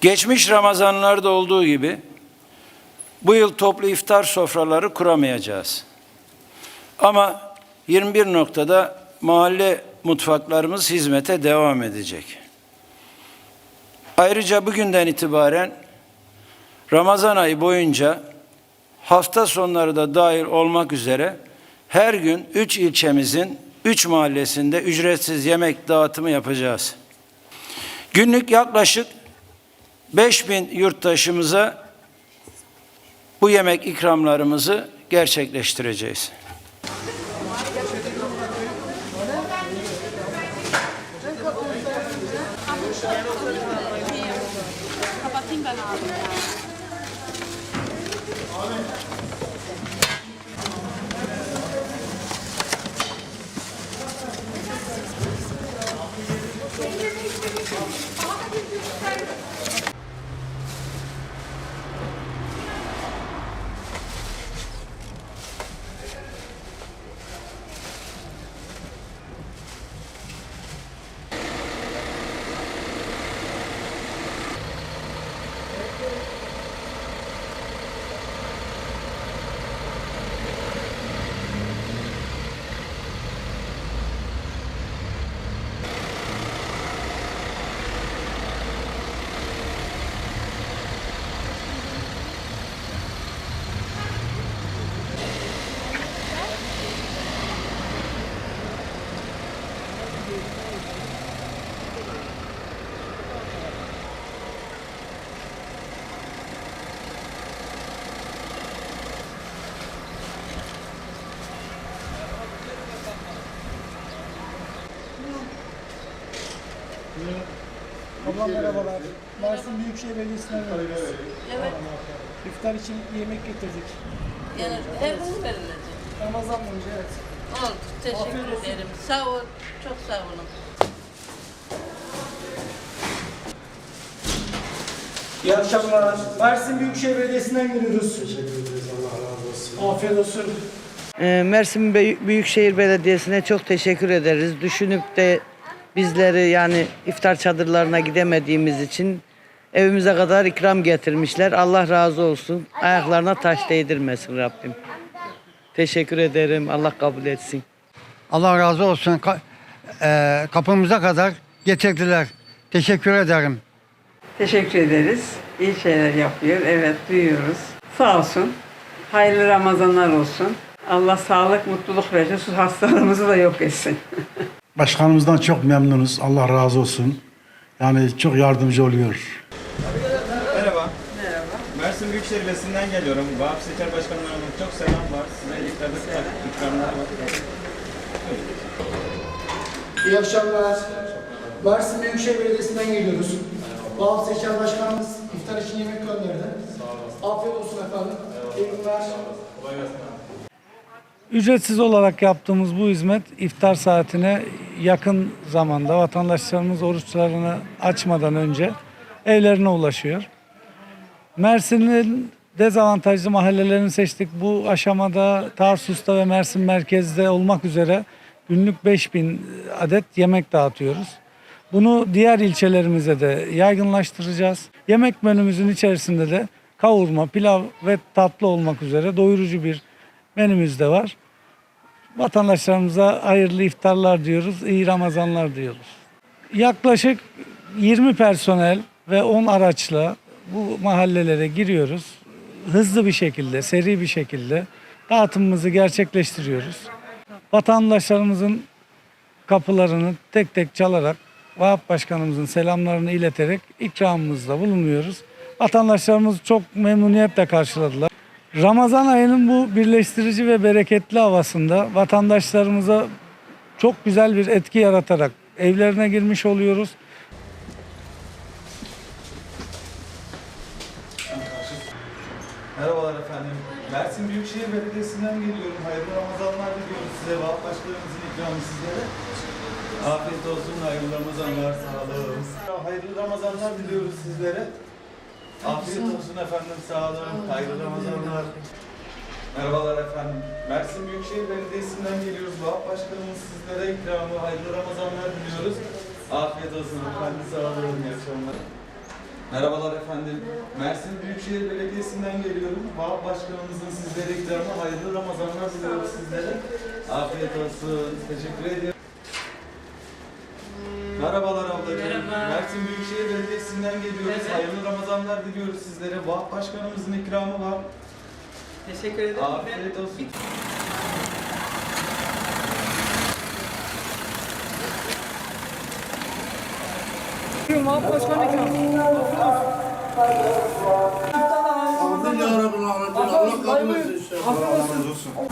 Geçmiş Ramazanlarda olduğu gibi bu yıl toplu iftar sofraları kuramayacağız. Ama 21 noktada mahalle mutfaklarımız hizmete devam edecek. Ayrıca bugünden itibaren Ramazan ayı boyunca hafta sonları da dahil olmak üzere her gün üç ilçemizin üç mahallesinde ücretsiz yemek dağıtımı yapacağız. Günlük yaklaşık 5000 yurttaşımıza bu yemek ikramlarımızı gerçekleştireceğiz. Kapatayım ben abi. Ablam merhabalar. Mersin Büyükşehir Belediyesi'nden geliyoruz. Evet. İftar için yemek getirdik. Yani her gün verilecek. Ramazan boyunca evet. Oldu. Teşekkür ederim. Sağ ol. Çok sağ olun. İyi akşamlar. Mersin Büyükşehir Belediyesi'nden geliyoruz. Teşekkür ederiz. Allah razı olsun. Afiyet olsun. Ee, Mersin Büyükşehir Belediyesi'ne çok teşekkür ederiz. Düşünüp de bizleri yani iftar çadırlarına gidemediğimiz için evimize kadar ikram getirmişler. Allah razı olsun. Ayaklarına taş değdirmesin Rabbim. Teşekkür ederim. Allah kabul etsin. Allah razı olsun. Ka- eee, kapımıza kadar getirdiler. Teşekkür ederim. Teşekkür ederiz. İyi şeyler yapıyor. Evet duyuyoruz. Sağ olsun. Hayırlı Ramazanlar olsun. Allah sağlık, mutluluk versin. Şu hastalarımızı da yok etsin. Başkanımızdan çok memnunuz. Allah razı olsun. Yani çok yardımcı oluyor. Merhaba. Merhaba. Mersin Büyükşehir Belediyesi'nden geliyorum. Vahap Seçer Başkanlarımın çok selam var. Size iftarda ikramlar var. İyi akşamlar. Mersin Büyükşehir Belediyesi'nden geliyoruz. Bağlı Seçer Başkanımız iftar için yemek gönderdi. Afiyet olsun efendim. İyi günler. Ücretsiz olarak yaptığımız bu hizmet iftar saatine yakın zamanda vatandaşlarımız oruçlarını açmadan önce evlerine ulaşıyor. Mersin'in dezavantajlı mahallelerini seçtik. Bu aşamada Tarsus'ta ve Mersin merkezde olmak üzere günlük 5000 adet yemek dağıtıyoruz. Bunu diğer ilçelerimize de yaygınlaştıracağız. Yemek menümüzün içerisinde de kavurma, pilav ve tatlı olmak üzere doyurucu bir menümüz de var. Vatandaşlarımıza hayırlı iftarlar diyoruz, iyi Ramazanlar diyoruz. Yaklaşık 20 personel ve 10 araçla bu mahallelere giriyoruz. Hızlı bir şekilde, seri bir şekilde dağıtımımızı gerçekleştiriyoruz. Vatandaşlarımızın kapılarını tek tek çalarak Vahap Başkanımızın selamlarını ileterek ikramımızda bulunuyoruz. Vatandaşlarımız çok memnuniyetle karşıladılar. Ramazan ayının bu birleştirici ve bereketli havasında vatandaşlarımıza çok güzel bir etki yaratarak evlerine girmiş oluyoruz. Merhabalar efendim. Mersin Büyükşehir Belediyesi'nden geliyorum. Hayırlı Ramazanlar diliyoruz size. Vahap Başkanımızın ikramı sizlere. Afiyet olsun, hayırlı Ramazanlar, sağ olun. Hayırlı Ramazanlar diliyoruz sizlere. Afiyet olsun efendim, sağ olun. Hayırlı Ramazanlar. Merhabalar efendim. Mersin Büyükşehir Belediyesi'nden geliyoruz. Vahap Başkanımız sizlere ikramı, hayırlı Ramazanlar diliyoruz. Afiyet olsun efendim, sağ olun. İyi akşamlar. Merhabalar efendim. Mersin Büyükşehir Belediyesi'nden geliyorum. Vahap Başkanımızın sizlere ikramı hayırlı Ramazanlar diliyoruz sizlere. Afiyet olsun. Teşekkür ediyorum. Merhabalar. Mersin Büyükşehir Belediyesi'nden geliyoruz. Hayırlı Ramazanlar diliyoruz sizlere. Vahap Başkanımızın ikramı var. Teşekkür ederim. Afiyet olsun. Afiyet olsun. Allah razı olsun.